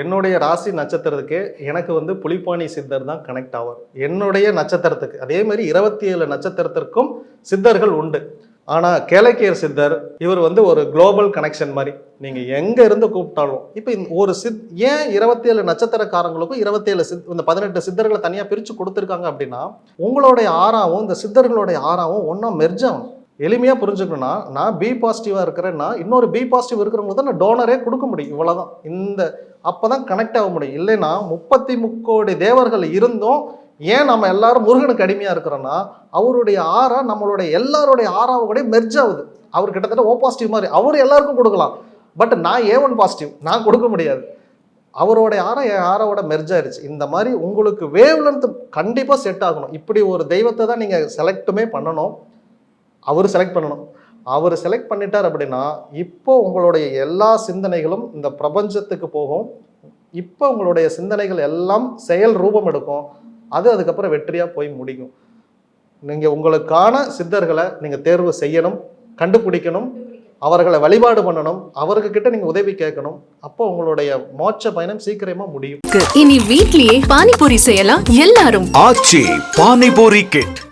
என்னுடைய ராசி நட்சத்திரத்துக்கு எனக்கு வந்து புலிப்பாணி சித்தர் தான் கனெக்ட் ஆவார். என்னுடைய நட்சத்திரத்துக்கு அதே மாதிரி இருபத்தி ஏழு நட்சத்திரத்திற்கும் சித்தர்கள் உண்டு. ஆனால் கேளக்கியர் சித்தர் இவர் வந்து ஒரு குளோபல் கனெக்ஷன் மாதிரி. நீங்கள் எங்கே இருந்து கூப்பிட்டாலும் இப்போ ஒரு சித் ஏன் இருபத்தி ஏழு நட்சத்திரக்காரங்களுக்கும் இருபத்தேழு சித் இந்த பதினெட்டு சித்தர்களை தனியாக பிரித்து கொடுத்துருக்காங்க அப்படின்னா உங்களுடைய ஆறாவும் இந்த சித்தர்களுடைய ஆறாவும் ஒன்றா மெர்ஜ் ஆகும் எளிமையாக புரிஞ்சுக்கணும்னா நான் பி பாசிட்டிவாக இருக்கிறேன்னா இன்னொரு பி பாசிட்டிவ் இருக்கிறவங்க தான் நான் டோனரே கொடுக்க முடியும். இவ்வளோதான் இந்த அப்போ தான் கனெக்ட் ஆக முடியும். இல்லைன்னா முப்பத்தி முக்கோடி தேவர்கள் இருந்தும் ஏன் நம்ம எல்லாரும் முருகனுக்கு அடிமையாக இருக்கிறோன்னா அவருடைய ஆறா நம்மளுடைய எல்லாருடைய ஆறாவை கூட மெர்ஜ் ஆகுது. அவர் கிட்டத்தட்ட ஓ பாசிட்டிவ் மாதிரி. அவர் எல்லாருக்கும் கொடுக்கலாம். பட் நான் ஏ ஒன் பாசிட்டிவ் நான் கொடுக்க முடியாது. அவரோட ஆரம் என் ஆரோட மெர்ஜ் ஆயிடுச்சு. இந்த மாதிரி உங்களுக்கு வேவ் கண்டிப்பாக செட் ஆகணும். இப்படி ஒரு தெய்வத்தை தான் நீங்கள் செலக்டுமே பண்ணணும். அவர் செலக்ட் பண்ணணும். அவர் செலக்ட் பண்ணிட்டார் அப்படின்னா இப்போ உங்களுடைய எல்லா சிந்தனைகளும் இந்த பிரபஞ்சத்துக்கு போகும். இப்போ உங்களுடைய சிந்தனைகள் எல்லாம் செயல் ரூபம் எடுக்கும். அது அதுக்கப்புறம் வெற்றியாக போய் முடியும். நீங்கள் உங்களுக்கான சித்தர்களை நீங்கள் தேர்வு செய்யணும் கண்டுபிடிக்கணும் அவர்களை வழிபாடு பண்ணணும் அவர்கிட்ட நீங்கள் உதவி கேட்கணும். அப்போ உங்களுடைய மோட்ச பயணம் சீக்கிரமாக முடியும். இனி வீட்லயே பானிபூரி செய்யலாம். எல்லாரும் ஆச்சி பானிபூரி கிட்